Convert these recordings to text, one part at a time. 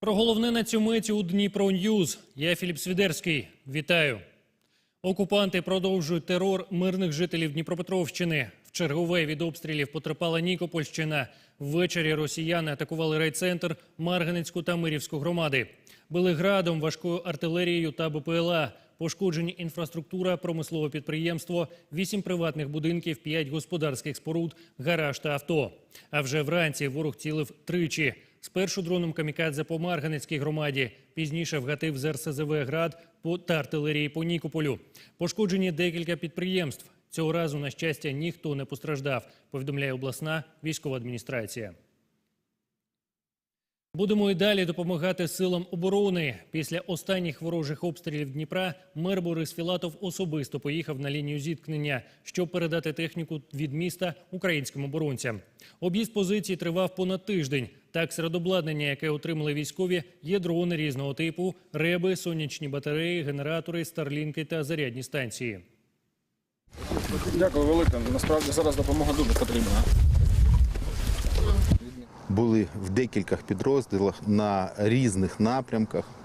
Про головне на цю миті у Дніпро Ньюз. Я Філіп Свідерський. Вітаю. Окупанти продовжують терор мирних жителів Дніпропетровщини. В чергове від обстрілів потерпала Нікопольщина. Ввечері росіяни атакували райцентр, Марганецьку та Мирівську громади. Били градом, важкою артилерією та БПЛА. Пошкоджені інфраструктура, промислове підприємство, вісім приватних будинків, п'ять господарських споруд, гараж та авто. А вже вранці ворог цілив тричі. Спершу дроном камікадзе по Марганецькій громаді, пізніше вгатив з РСЗВ «Град» по та артилерії по Нікополю. Пошкоджені декілька підприємств. Цього разу, на щастя, ніхто не постраждав, повідомляє обласна військова адміністрація. Будемо і далі допомагати силам оборони. Після останніх ворожих обстрілів Дніпра мер Борис Філатов особисто поїхав на лінію зіткнення, щоб передати техніку від міста українським оборонцям. Об'їзд позицій тривав понад тиждень. Так, серед обладнання, яке отримали військові, є дрони різного типу, реби, сонячні батареї, генератори, старлінки та зарядні станції. Дякую велике. Насправді зараз допомога дуже потрібна. були в декількох підрозділах на різних напрямках.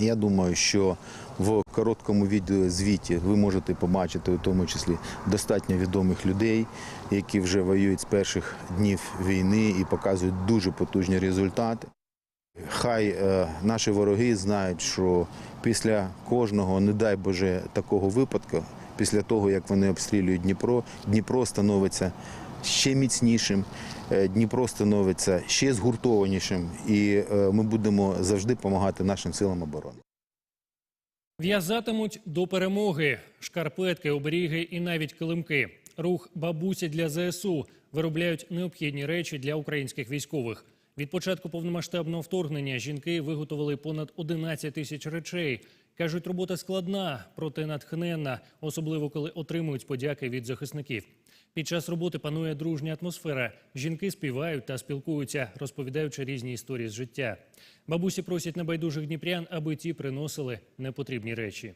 Я думаю, що в короткому відеозвіті ви можете побачити, у тому числі достатньо відомих людей, які вже воюють з перших днів війни і показують дуже потужні результати. Хай е, наші вороги знають, що після кожного, не дай Боже, такого випадку, після того як вони обстрілюють Дніпро, Дніпро становиться ще міцнішим, е, Дніпро становиться ще згуртованішим, і е, ми будемо завжди допомагати нашим силам оборони. В'язатимуть до перемоги шкарпетки, оберіги і навіть килимки. Рух бабусі для ЗСУ виробляють необхідні речі для українських військових. Від початку повномасштабного вторгнення жінки виготовили понад 11 тисяч речей. Кажуть, робота складна, проте натхненна, особливо коли отримують подяки від захисників. Під час роботи панує дружня атмосфера. Жінки співають та спілкуються, розповідаючи різні історії з життя. Бабусі просять небайдужих дніпрян, аби ті приносили непотрібні речі.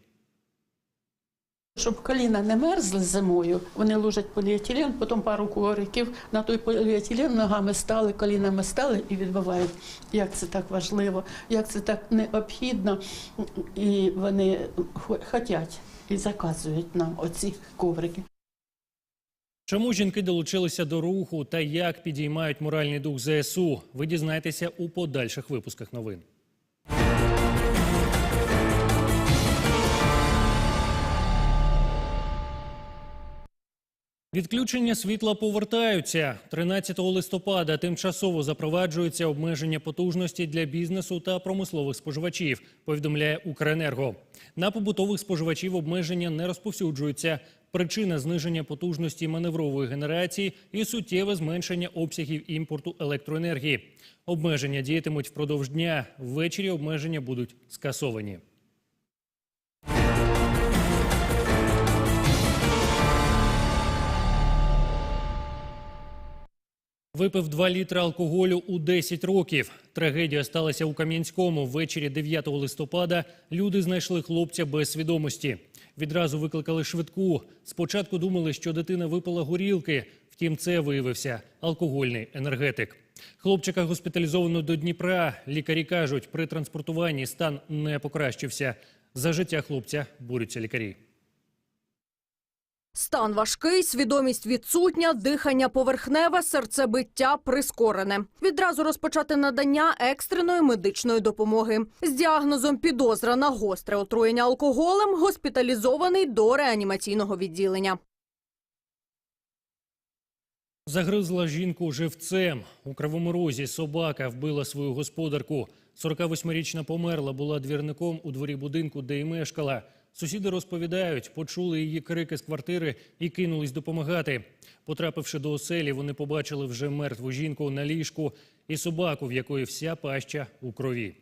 Щоб коліна не мерзли зимою, вони ложать поліетилен, потім пару ковриків на той поліетилен ногами стали, колінами стали і відбивають. Як це так важливо, як це так необхідно. І вони хо- хотять і заказують нам оці коврики. Чому жінки долучилися до руху та як підіймають моральний дух ЗСУ? Ви дізнаєтеся у подальших випусках новин. Відключення світла повертаються 13 листопада. Тимчасово запроваджується обмеження потужності для бізнесу та промислових споживачів. Повідомляє Укренерго. На побутових споживачів обмеження не розповсюджуються. Причина зниження потужності маневрової генерації і суттєве зменшення обсягів імпорту електроенергії. Обмеження діятимуть впродовж дня. Ввечері обмеження будуть скасовані. Випив 2 літри алкоголю у 10 років. Трагедія сталася у Кам'янському. Ввечері 9 листопада люди знайшли хлопця без свідомості. Відразу викликали швидку. Спочатку думали, що дитина випила горілки. Втім, це виявився алкогольний енергетик. Хлопчика госпіталізовано до Дніпра. Лікарі кажуть, при транспортуванні стан не покращився. За життя хлопця борються лікарі. Стан важкий, свідомість відсутня, дихання поверхневе, серцебиття прискорене. Відразу розпочати надання екстреної медичної допомоги. З діагнозом підозра на гостре отруєння алкоголем госпіталізований до реанімаційного відділення. Загризла жінку живцем. У Кривому Розі собака вбила свою господарку. 48-річна померла була двірником у дворі будинку, де й мешкала. Сусіди розповідають, почули її крики з квартири і кинулись допомагати. Потрапивши до оселі, вони побачили вже мертву жінку на ліжку і собаку, в якої вся паща у крові.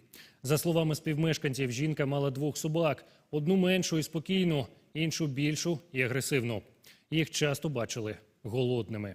За словами співмешканців, жінка мала двох собак: одну меншу і спокійну, іншу більшу і агресивну. Їх часто бачили голодними.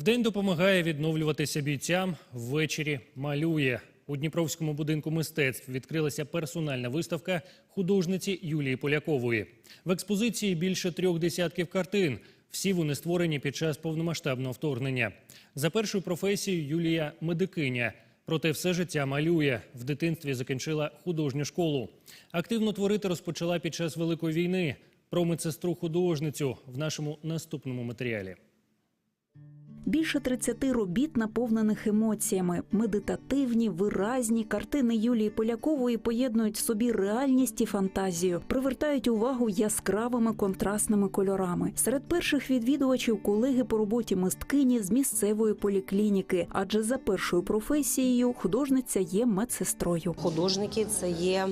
Вдень допомагає відновлюватися бійцям, ввечері малює. У Дніпровському будинку мистецтв відкрилася персональна виставка художниці Юлії Полякової. В експозиції більше трьох десятків картин. Всі вони створені під час повномасштабного вторгнення. За першою професією Юлія медикиня. Проте все життя малює. В дитинстві закінчила художню школу. Активно творити розпочала під час Великої війни. Про медсестру художницю в нашому наступному матеріалі. Більше 30 робіт, наповнених емоціями, медитативні, виразні картини Юлії Полякової поєднують в собі реальність і фантазію, привертають увагу яскравими контрастними кольорами. Серед перших відвідувачів колеги по роботі мисткині з місцевої поліклініки, адже за першою професією художниця є медсестрою. Художники це є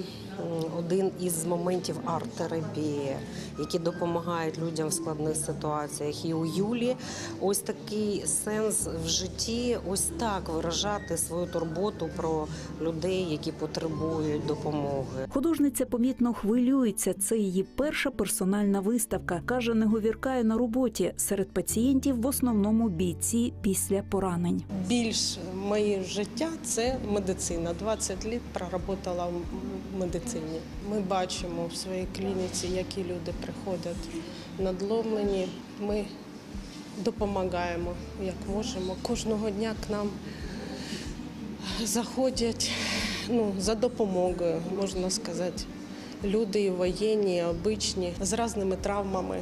один із моментів арт-терапії, які допомагають людям в складних ситуаціях. І у Юлі ось такий сенс в житті, ось так виражати свою турботу про людей, які потребують допомоги. Художниця помітно хвилюється. Це її перша персональна виставка. каже, не говіркає на роботі. Серед пацієнтів в основному бійці після поранень. Більш моє життя це медицина. 20 років проработала в медицині. Ми бачимо в своїй клініці, які люди приходять надломлені. Ми допомагаємо як можемо. Кожного дня к нам заходять ну, за допомогою, можна сказати. Люди і воєнні, і обичні, з різними травмами,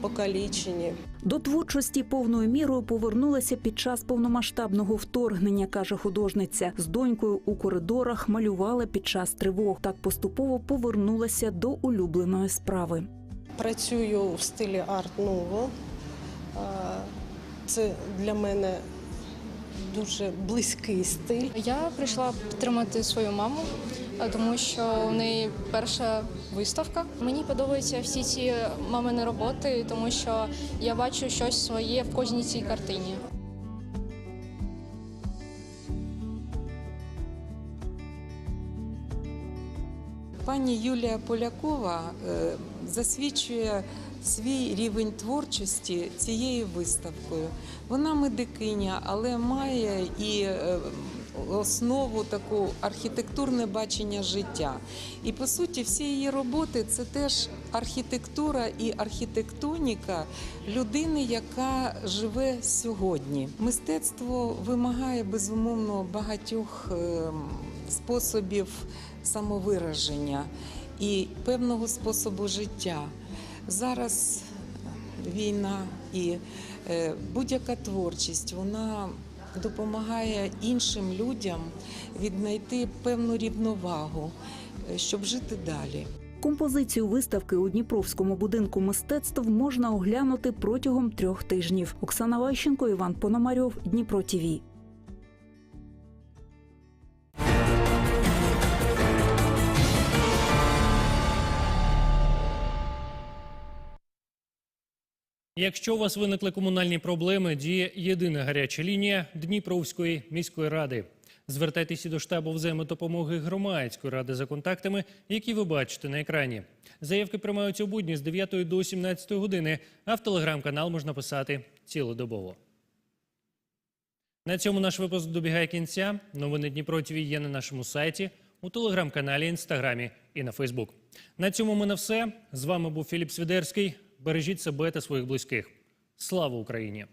покалічені. До творчості повною мірою повернулася під час повномасштабного вторгнення, каже художниця. З донькою у коридорах малювала під час тривог. Так поступово повернулася до улюбленої справи. Працюю в стилі арт-нуво. Це для мене дуже близький стиль. Я прийшла підтримати свою маму, тому що у неї перша виставка. Мені подобаються всі ці мамини роботи, тому що я бачу щось своє в кожній цій картині. Пані Юлія Полякова е, засвідчує свій рівень творчості цією виставкою. Вона медикиня, але має і е, основу таку архітектурне бачення життя. І по суті, всі її роботи це теж архітектура і архітектоніка людини, яка живе сьогодні. Мистецтво вимагає безумовно багатьох е, способів самовираження і певного способу життя. Зараз війна і е, будь-яка творчість вона допомагає іншим людям віднайти певну рівновагу, е, щоб жити далі. Композицію виставки у Дніпровському будинку мистецтв можна оглянути протягом трьох тижнів. Оксана Ващенко, Іван Пономарьов, Дніпро ТІВІ. Якщо у вас виникли комунальні проблеми, діє єдина гаряча лінія Дніпровської міської ради. Звертайтеся до штабу взаємодопомоги громадської ради за контактами, які ви бачите на екрані. Заявки приймаються у будні з 9 до 17 години, а в телеграм-канал можна писати цілодобово. На цьому наш випуск добігає кінця. Новини Дніпро ТВ є на нашому сайті, у телеграм-каналі, інстаграмі і на Фейсбук. На цьому ми на все. З вами був Філіп Свідерський. Бережіть себе та своїх близьких. Слава Україні!